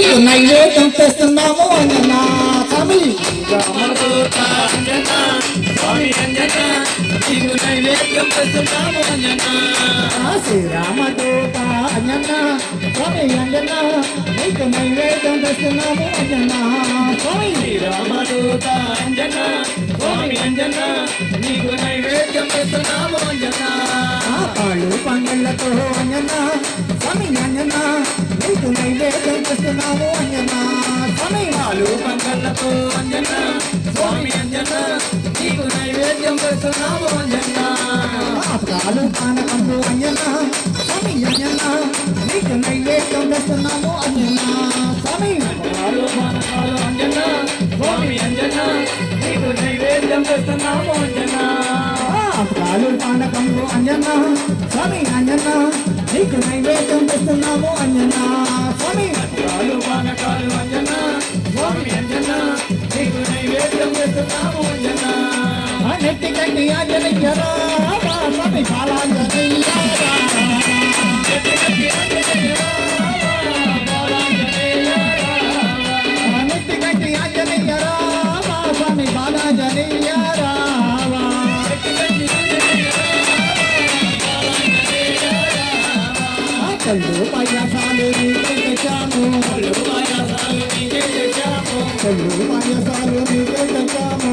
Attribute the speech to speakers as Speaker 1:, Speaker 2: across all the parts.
Speaker 1: నైవేద్యం తెస్తున్నాము అంజనా స్వామి
Speaker 2: రామదూత అంజన స్వామి అంజన నీకు నైవేద్యం తెస్తున్నాము అంజన
Speaker 1: శ్రీరామదూత అంజనా స్వామి అంజనా నీకు నైవేద్యం తెస్తున్నాము అంజనా స్వామి
Speaker 2: శ్రీరామదూత అంజన స్వామి అంజన నీకు నైవేద్యం తెస్తున్నాము అంజన
Speaker 1: ఆ పాళ్ళు పండులతో అంజనా స్వామి అంజనా నైవేద్యం తెస్తున్నాము అంజన స్వామి
Speaker 2: పాలు పంకళ్ళతో అంజన స్వామి అంజన నీకు నైవేద్యం చేస్తున్నాము అంజన
Speaker 1: పాలు పానకంపు అంజన స్వామి అంజన నీకు నైవేద్యం చేస్తున్నాము అంజన స్వామి
Speaker 2: పాలు పానకాలు అంజన స్వామి అంజన నీకు నైవేద్యం చేస్తున్నాము అంజనా.
Speaker 1: పాలు పానకంపు అంజనా స్వామి అంజనా నీకు నైవేద్యం తెస్తున్నాము అంజనా స్వామి
Speaker 2: పాలు పానకాలు అంజన స్వామి అంజన నీకు నైవేద్యం తెస్తున్నాము అంజన
Speaker 1: నెట్టి కట్టి ఆంజనేయరా స్వామి బాలాంజనేయరా ఆ కళ్ళు పయ్యాసాలు నీకే తెచ్చాము కళ్ళు పయ్యాసాలు నీకే తెచ్చాము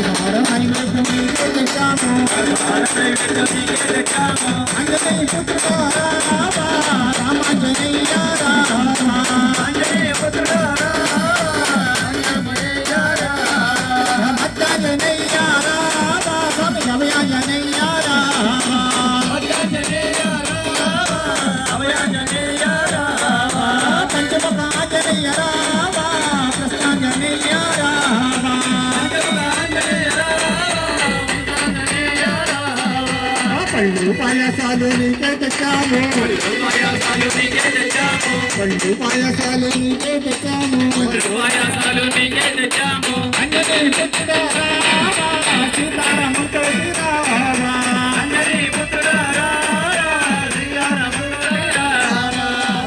Speaker 1: అవతారం నైవేద్యం పాయసాలు నీకే తెచ్చాము పళ్ళు పాయసాలు నీకే తెచ్చాము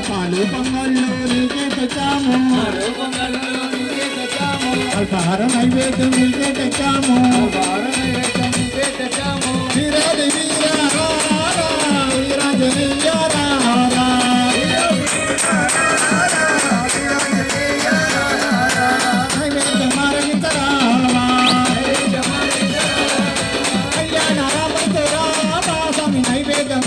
Speaker 1: పాలు పొంగళ్ళు నీకే తెచ్చాము అల్పహార నైవేద్యం నీకే తెచ్చాము వీరాది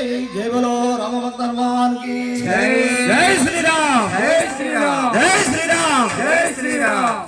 Speaker 1: జై బలో రామ భగవాన్కి జై శ్రీరామ్.
Speaker 3: జై శ్రీరామ్. జై శ్రీరామ్.
Speaker 2: జై శ్రీరామ్.